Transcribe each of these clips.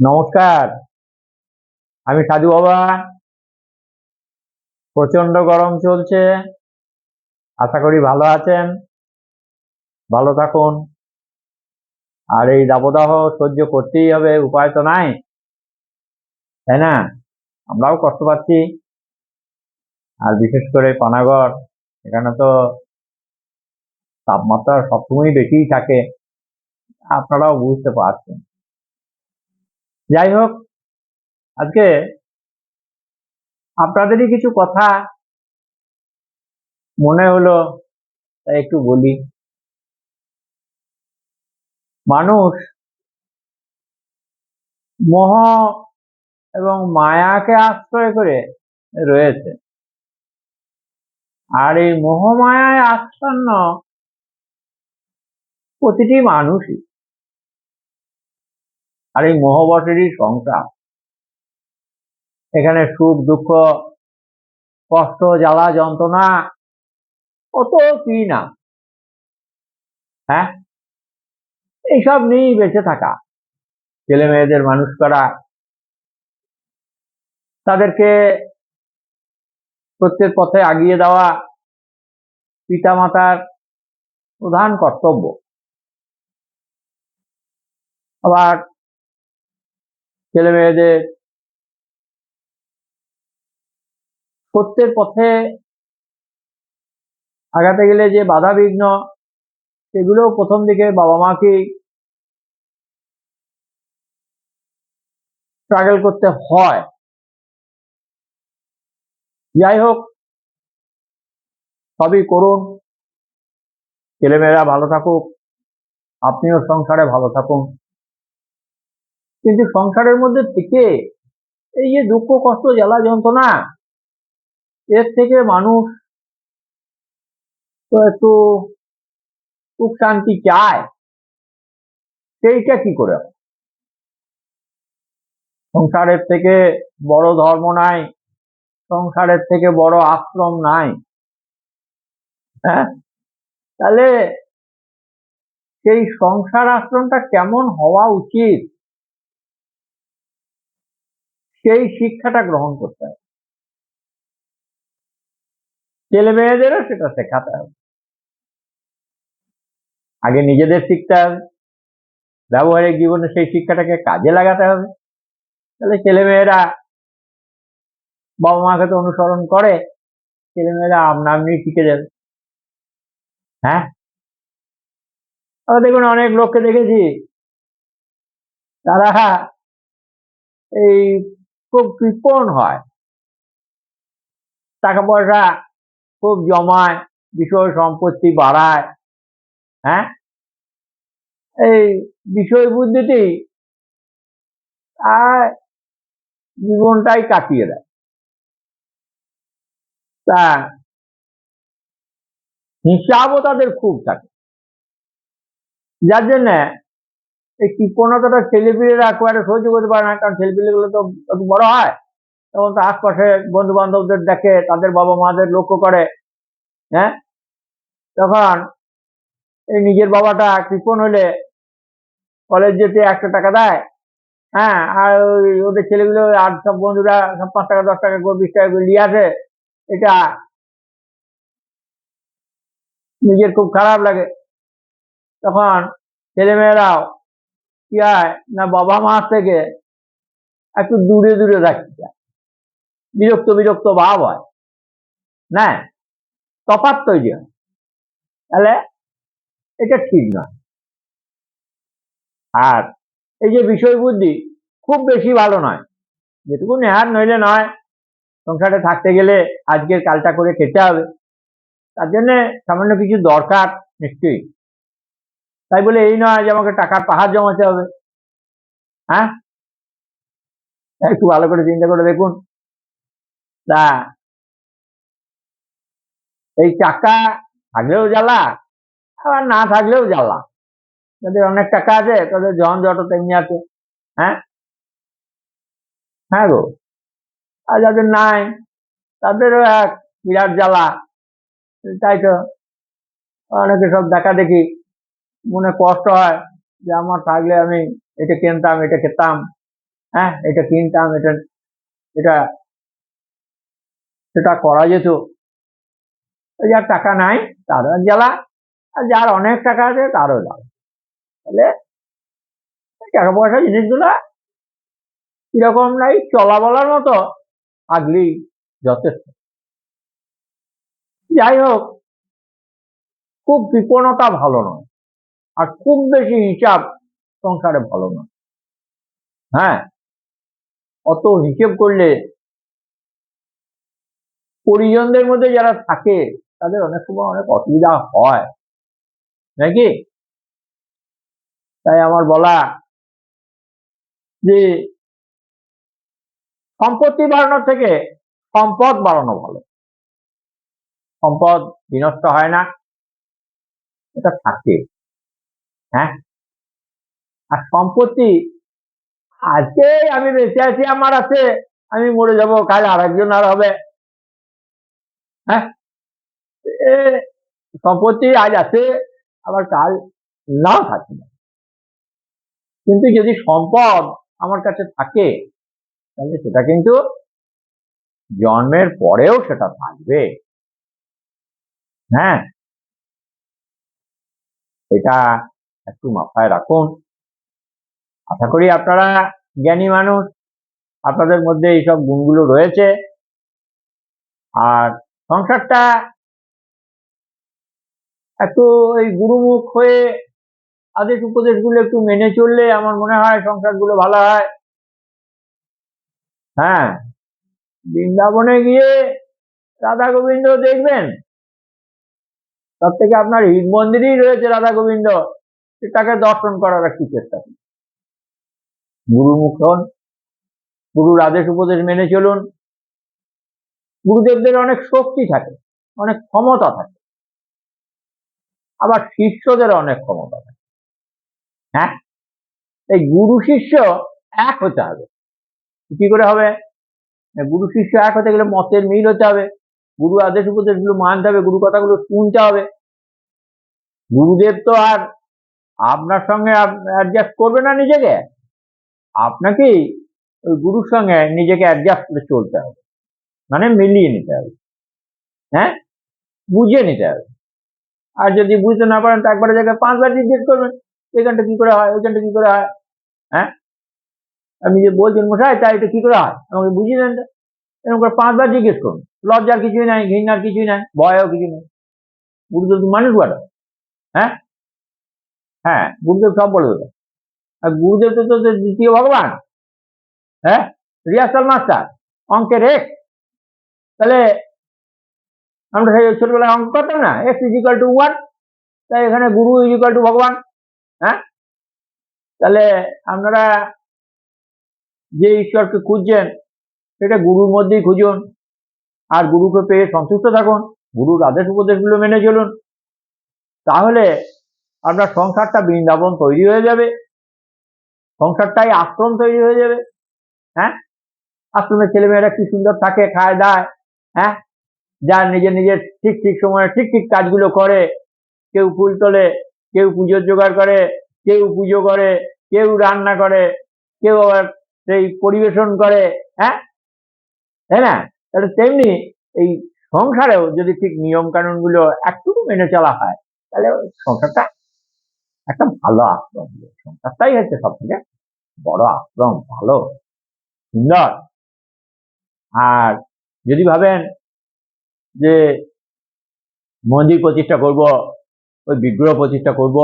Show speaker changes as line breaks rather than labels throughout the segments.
নমস্কার। আমি সাধু বাবা। প্রচণ্ড গরম চলছে। আশা করি ভালো আছেন। ভালো থাকুন। আর এই দাবদাহ সহ্য করতেই হবে, উপায় তো নাই। তাই না? আমরাও কষ্ট পাচ্ছি। আর বিশেষ করে পানাগড়, এখানে তো তাপমাত্রা সবসময় বেশিই থাকে। আপনারাও বুঝতে পারছেন। যাই হোক আজকে আপনাদেরই কিছু কথা মনে হলো, তাই একটু বলি। মানুষ মোহ এবং মায়াকে আশ্রয় করে রয়েছে। আর এই মোহমায়ায় আচ্ছন্ন প্রতিটি মানুষই। আর এই মোহবটেরই সংসার এখানে সুখ, দুঃখ, কষ্ট, জ্বালা, যন্ত্রণা, কত কি না। হ্যাঁ? এইসব নিয়েই বেঁচে থাকা। ছেলে মেয়েদের মানুষ করা, তাদেরকে সত্যের পথে আগিয়ে দেওয়া পিতামাতার প্রধান কর্তব্য। আবার ছেলে মেয়েদের সত্যের পথে আগাতে গেলে যে বাধা বিঘ্ন সেগুলো প্রথম দিকে বাবা মাকে স্ট্রাগল করতে হয়। যাই হোক, সবই করুন, ছেলেমেয়েরা ভালো থাকুক, আপনিও সংসারে ভালো থাকুন। কিন্তু সংসারের মধ্যে থেকে এই যে দুঃখ, কষ্ট, জ্বালা, যন্ত্রণা, এর থেকে মানুষ তো একটু সুখ শান্তি চায়, সেইটা কি করে সংসারের থেকে বড় ধর্ম নাই, সংসারের থেকে বড় আশ্রম নাই হ্যাঁ? তাহলে সেই সংসার আশ্রমটা কেমন হওয়া উচিত? সেই শিক্ষাটা গ্রহণ করতে হবে। ছেলে মেয়েদেরও সেটা শেখাতে হবে। আগে নিজেদের শিখতে হবে। ব্যবহারিক জীবনে সেই শিক্ষাটাকে কাজে লাগাতে হবে। তাহলে ছেলে মেয়েরা বাবা মাকে তো অনুসরণ করে, ছেলে মেয়েরা আপনা আপনি শিখে যাবে। হ্যাঁ? আবার দেখুন, অনেক লোককে দেখেছি, তারা এই খুব কৃপণ হয়। টাকা পয়সা খুব জমায়, বিষয় সম্পত্তি বাড়ায় হ্যাঁ? এই বিষয় বুদ্ধিতেই আর জীবনটাই কাটিয়ে দেয়। তা হিসাবও তাদের খুব থাকে। যার জন্য এই কৃপণতাটা ছেলেপিলেরা একেবারে সহ্য করতে পারে না, কারণ ছেলেপিলেগুলো তো একটু বড় হয় তখন তো আশপাশে বন্ধু বান্ধবদের দেখে, তাদের বাবা মাদের লক্ষ্য করে হ্যাঁ? তখন এই নিজের বাবাটা কৃপণ হলে কলেজ যেতে একশো টাকা দেয় হ্যাঁ? আর ওই ওদের ছেলেগুলো, আর সব বন্ধুরা, সব পাঁচ টাকা, দশ টাকা করে, বিশ টাকা করে নিয়ে আসে, এটা নিজের খুব খারাপ লাগে। তখন ছেলেমেয়েরাও কি হয় না বাবা মা থেকে একটু দূরে দূরে চায় বিরক্ত বিরক্ত ভাব হয়। না, তফাৎ তৈরি হয়। তাহলে এটা ঠিক নয়। আর এই যে বিষয় বুদ্ধি খুব বেশি ভালো নয়। যেটুকু নেহার নইলে নয়, সংসারে থাকতে গেলে আজকের কালটা করে খেতে হবে। তার জন্য সামান্য কিছু দরকার, নিশ্চয়ই। তাই বলে এই নয় যে আমাকে টাকার পাহাড় জমাতে হবে। হ্যাঁ? একটু ভালো করে চিন্তা করে দেখুন। তা, এই টাকা থাকলেও জ্বালা, আবার না থাকলেও জ্বালা। যাদের অনেক টাকা আছে তাদের জন জট তেমনি আছে। হ্যাঁ? হ্যাঁ গো। আর যাদের নাই, তাদেরও এক বিরাট জ্বালা। তাই তো, অনেকে সব দেখা দেখি। মনে কষ্ট হয় যে আমার থাকলে আমি এটা কিনতাম, এটা খেতাম। হ্যাঁ এটা কিনতাম, এটা এটা, সেটা করা যেত। যার টাকা নাই, তারও জ্বালা। আর যার অনেক টাকা আছে, তারও জ্বালা। তাহলে টাকা পয়সা জিনিসগুলো কীরকম নাই, চলা বলার মতো আগলেই যথেষ্ট। যাই হোক, খুব কৃপণতা ভালো নয়। আর খুব বেশি হিসাব সংসারে ভালো নয়। হ্যাঁ? অত হিসেব করলে পরিজনদের মধ্যে যারা থাকে, তাদের অনেক সময় অনেক অসুবিধা হয়। নাকি তাই আমার বলা যে সম্পত্তি বাড়ানোর থেকে সম্পদ বাড়ানো ভালো। সম্পদ বিনষ্ট হয় না। এটা থাকে। হ্যাঁ? আর সম্পত্তি, আজকে আমি বেঁচে আছি, আমার আছে, আমি মরে যাব, কাল আর একজন আর হবে। হ্যাঁ? সম্পত্তি আজ আছে, আবার কাল নাও থাকে না কিন্তু যদি সম্পদ আমার কাছে থাকে, তাহলে সেটা কিন্তু জন্মের পরেও সেটা থাকবে। হ্যাঁ? এটা একটু মাথায় রাখুন। আশা করি আপনারা জ্ঞানী মানুষ, আপনাদের মধ্যে এইসব গুণগুলো রয়েছে। আর সংসারটা একটু ওই গুরুমুখ হয়ে আদেশ উপদেশগুলো একটু মেনে চললে আমার মনে হয় সংসারগুলো ভালো হয়। হ্যাঁ বৃন্দাবনে গিয়ে রাধা গোবিন্দ দেখবেন। তার থেকে আপনার হিট মন্দিরই রয়েছে রাধা গোবিন্দ। তাকে দর্শন করার একটু চেষ্টা করুন গুরুমুখ হন গুরুর আদেশ উপদেশ মেনে চলুন। গুরুদেবদের অনেক শক্তি থাকে, অনেক ক্ষমতা থাকে। আবার শিষ্যদের অনেক ক্ষমতা থাকে। হ্যাঁ? এই গুরু শিষ্য এক হতে হবে। কি করে হবে? গুরু শিষ্য এক হতে গেলে মতের মিল হতে হবে। গুরু আদেশ উপদেশগুলো মানতে হবে, গুরু কথাগুলো শুনতে হবে। গুরুদেব তো আর আপনার সঙ্গে অ্যাডজাস্ট করবে না নিজেকে? আপনাকেই ওই গুরুর সঙ্গে নিজেকে অ্যাডজাস্ট করে চলতে হবে। মানে মিলিয়ে নিতে হবে। হ্যাঁ? বুঝিয়ে নিতে হবে। আর যদি বুঝতে না পারেন তো একবারের জায়গায় পাঁচবার জিজ্ঞেস করবেন, এখানটা কি করে হয়, ওইখানটা কি করে হয়? হ্যাঁ? আপনি যে বলছেন মশাই, তাই এটা কি করে হয়? আমাকে বুঝিয়ে দেন এরকম করে পাঁচবার জিজ্ঞেস করুন। লজ্জার কিছুই নাই, ঘৃণার কিছুই নাই, ভয়ও কিছু নেই। গুরুদেব তো মানুষ বলো হ্যাঁ? হ্যাঁ গুরুদেব সব বলে দেবে। আর গুরুদেব তো তো দ্বিতীয় ভগবান। হ্যাঁ রিয়াসাল মাস্টার, অঙ্কের এক। তাহলে আমরা সেই ছোটবেলায় অঙ্ক করতাম না? এক্স ইজিক্যাল টু ওয়ান তাই এখানে গুরু ইজিক্যাল টু ভগবান। হ্যাঁ তাহলে আপনারা যে ঈশ্বরকে খুঁজছেন, সেটা গুরুর মধ্যেই খুঁজুন। আর গুরুকে পেয়ে সন্তুষ্ট থাকুন। গুরুর আদেশ উপদেশগুলো মেনে চলুন। তাহলে আপনার সংসারটা বৃন্দাবন তৈরি হয়ে যাবে। সংসারটাই আশ্রম তৈরি হয়ে যাবে। হ্যাঁ? আশ্রমের ছেলেমেয়েরা কি সুন্দর থাকে, খায়, দায় হ্যাঁ? যা নিজের নিজের ঠিক ঠিক সময়ে ঠিক ঠিক কাজগুলো করে, কেউ ফুল তোলে, কেউ পুজোর জোগাড় করে, কেউ পুজো করে, কেউ রান্না করে, কেউ আবার সেই পরিবেশন করে হ্যাঁ? তাই না? তাহলে তেমনি এই সংসারেও যদি ঠিক নিয়ম কানুনগুলো একটু মেনে চলা হয়, তাহলে সংসারটা একটা ভালো আশ্রম হবে। সংসারটাই হচ্ছে সব থেকে বড় আশ্রম, ভালো, সুন্দর। আর যদি ভাবেন যে মন্দির প্রতিষ্ঠা করব, ওই বিগ্রহ প্রতিষ্ঠা করব,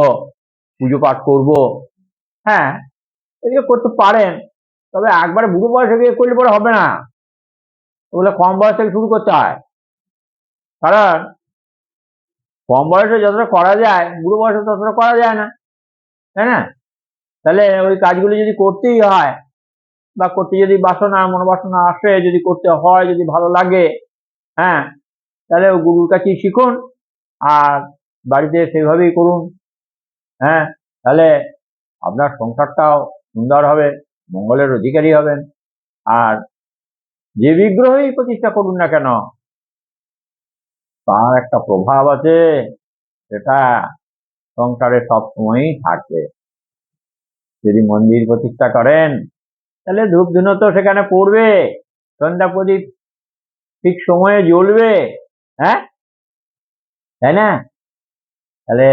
পুজো পাঠ করব হ্যাঁ এদিকে করতে পারেন, তবে একবারে বুড়ো বয়সে গিয়ে করলে পরে হবে না। ওগুলো কম বয়স থেকে শুরু করতে হয়। কারণ কম বয়সে যতটা করা যায়, বুড়ো বয়সে ততটা করা যায় না, তাই না? তাহলে ওই কাজগুলো যদি করতেই হয়, বা করতে যদি বাসনা, মনোবাসনা আসে, যদি করতে হয়, যদি ভালো লাগে হ্যাঁ তাহলে গুরুর কাছেই শিখুন, আর বাড়িতে সেভাবেই করুন হ্যাঁ? তাহলে আপনার সংসারটাও সুন্দর হবে, মঙ্গলের অধিকারী হবেন, আর যে বিগ্রহই প্রতিষ্ঠা করুন না কেন তার একটা প্রভাব আছে, সেটা সংসারে সব সময়ই থাকবে যদি মন্দির প্রতিষ্ঠা করেন, তাহলে ধূপ ধুনো তো সেখানে পড়বে, সন্ধ্যা প্রদীপ ঠিক সময়ে জ্বলবে হ্যাঁ? তাই না? তাহলে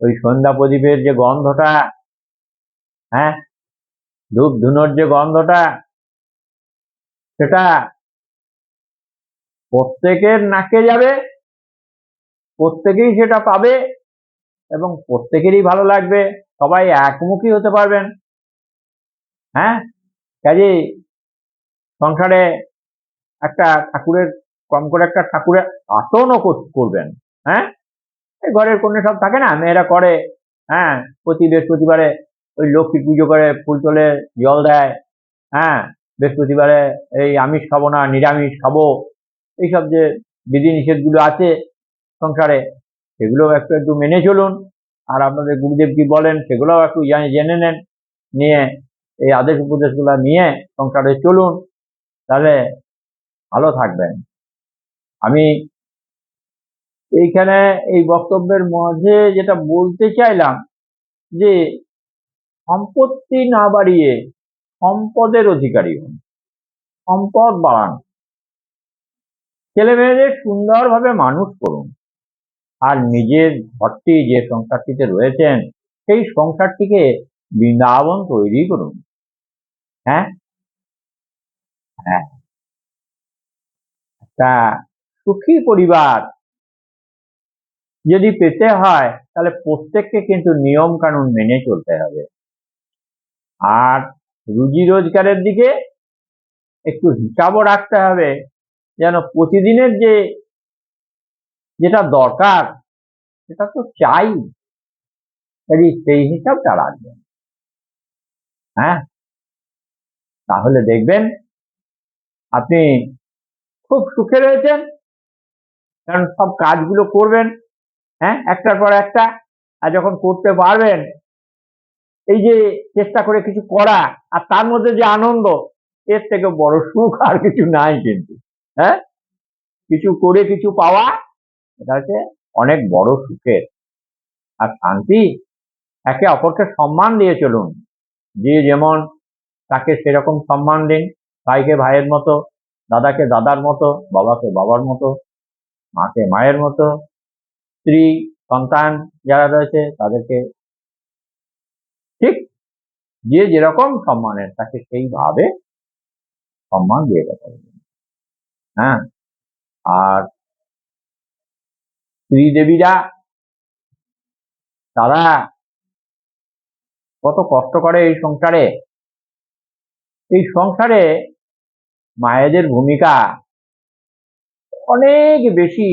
ওই সন্ধ্যা প্রদীপের যে গন্ধটা হ্যাঁ? ধূপ ধুনোর যে গন্ধটা, সেটা প্রত্যেকের নাকে যাবে, প্রত্যেকেই সেটা পাবে এবং প্রত্যেকেরই ভালো লাগবে। সবাই একমুখী হতে পারবেন। হ্যাঁ? কাজে সংসারে একটা ঠাকুরের, কম করে একটা ঠাকুরের আসনও কর- করবেন। হ্যাঁ? এই ঘরের কোণে সব থাকে না? মেয়েরা করে। হ্যাঁ? প্রতি বৃহস্পতিবারে ওই লক্ষ্মী পুজো করে, ফুল তোলে, জল দেয়। হ্যাঁ? বৃহস্পতিবারে এই আমিষ খাব না, নিরামিষ খাব। এইসব যে বিধিনিষেধগুলো আছে সংসারে সেগুলো একটু একটু মেনে চলুন। আর আপনাদের গুরুদেব কি বলেন, সেগুলোও একটু জানে- নেন। নিয়ে এই আদেশ উপদেশগুলো নিয়ে সংসারে চলুন। তাহলে ভালো থাকবেন। আমি এইখানে এই বক্তব্যের মাঝে যেটা বলতে চাইলাম যে সম্পত্তি না বাড়িয়ে সম্পদের অধিকারী হন, সম্পদ বাড়ান। ছেলে মেয়েদের সুন্দরভাবে মানুষ করুন। আর নিজের ঘরটি যে সংসারটিতে রয়েছেন, সেই সংসারটিকে বৃন্দাবন তৈরি করুন। হ্যাঁ? হ্যাঁ। একটা সুখী পরিবার যদি পেতে হয়, তাহলে প্রত্যেককে কিন্তু নিয়ম কানুন মেনে চলতে হবে। আর রুজি রোজগারের দিকে একটু হিসাবও রাখতে হবে। যেন প্রতিদিনের যে, যেটা দরকার, সেটা তো চাই। কাজে সেই হিসাবটা রাখবেন। হ্যাঁ? তাহলে দেখবেন আপনি খুব সুখে রয়েছেন, কারণ সব কাজগুলো করবেন হ্যাঁ? একটার পর একটা, আর যখন করতে পারবেন, এই যে চেষ্টা করে কিছু করা, আর তার মধ্যে যে আনন্দ, এর থেকে বড় সুখ আর কিছু নাই কিন্তু। হ্যাঁ? কিছু করে, কিছু পাওয়া, এটা হচ্ছে অনেক বড় সুখের। আর শান্তি একে অপরকে সম্মান দিয়ে চলুন। যে যেমন তাকে সেরকম সম্মান দিন, ভাইকে ভাইয়ের মতো, দাদাকে দাদার মতো, বাবাকে বাবার মতো, মাকে মায়ের মতো, স্ত্রী, সন্তান যারা রয়েছে তাদেরকে ঠিক যে যেরকম সম্মানের, তাকে সেইভাবে সম্মান দিয়ে কথা বলবেন হ্যাঁ? আর স্ত্রী দেবীরা তারা কত কষ্ট করে এই সংসারে। এই সংসারে মায়েদের ভূমিকা অনেক বেশি,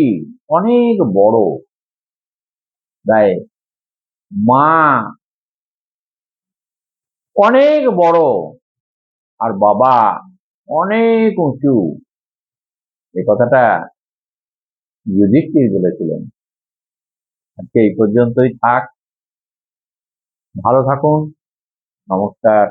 অনেক বড়। তাই মা অনেক বড় আর বাবা অনেক উঁচু। এই কথাটা যুধিষ্ঠির বলেছিলেন। আজকে এই পর্যন্তই থাক। ভালো থাকুন। নমস্কার।